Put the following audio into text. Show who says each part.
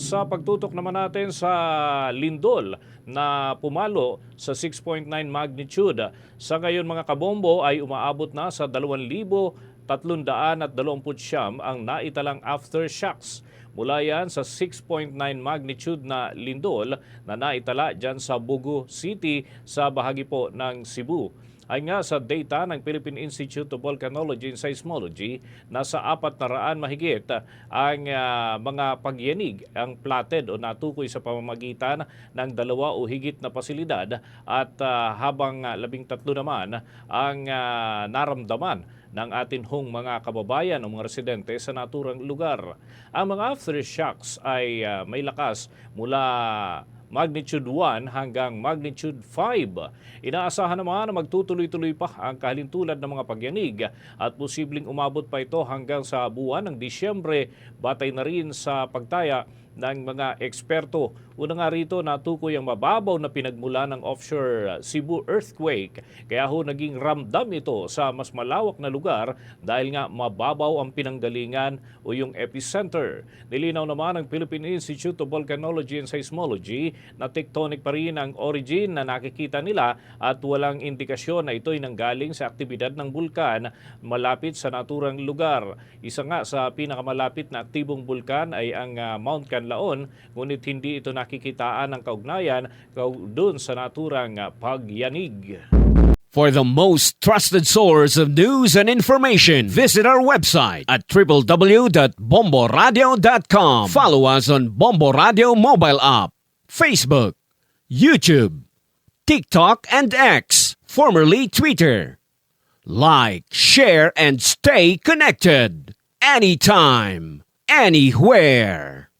Speaker 1: Sa pagtutok naman natin sa lindol na pumalo sa 6.9 magnitude. Sa ngayon mga kabombo ay umaabot na sa 2,329 ang naitalang aftershocks. Mula yan sa 6.9 magnitude na lindol na naitala dyan sa Bugu City sa bahagi po ng Cebu. Ay nga sa data ng Philippine Institute of Volcanology and Seismology, nasa apat na raan mahigit ang ah, mga pagyanig ang platted o natukoy sa pamamagitan ng dalawa o higit na pasilidad at ah, habang ah, labing tatlo naman ang ah, naramdaman ng atin hong mga kababayan o mga residente sa naturang lugar. Ang mga aftershocks ay ah, may lakas mula magnitude 1 hanggang magnitude 5. Inaasahan naman na magtutuloy-tuloy pa ang kahalintulad ng mga pagyanig at posibleng umabot pa ito hanggang sa buwan ng Disyembre batay na rin sa pagtaya ng mga eksperto. Una nga rito natukoy ang mababaw na pinagmula ng offshore Cebu earthquake. Kaya ho naging ramdam ito sa mas malawak na lugar dahil nga mababaw ang pinanggalingan o yung epicenter. Nilinaw naman ng Philippine Institute of Volcanology and Seismology na tectonic pa rin ang origin na nakikita nila at walang indikasyon na ito'y nanggaling sa aktibidad ng bulkan malapit sa naturang lugar. Isa nga sa pinakamalapit na aktibong bulkan ay ang ah, Mount Canlaon, ngunit hindi ito nakikitaan ng kaugnayan doon sa naturang pagyanig.
Speaker 2: For the most trusted source of news and information, visit our website at www.bomboradio.com. Follow us on Bombo Radio mobile app, Facebook, YouTube, TikTok, and X, formerly Twitter. Like, share, and stay connected. Anytime, anywhere.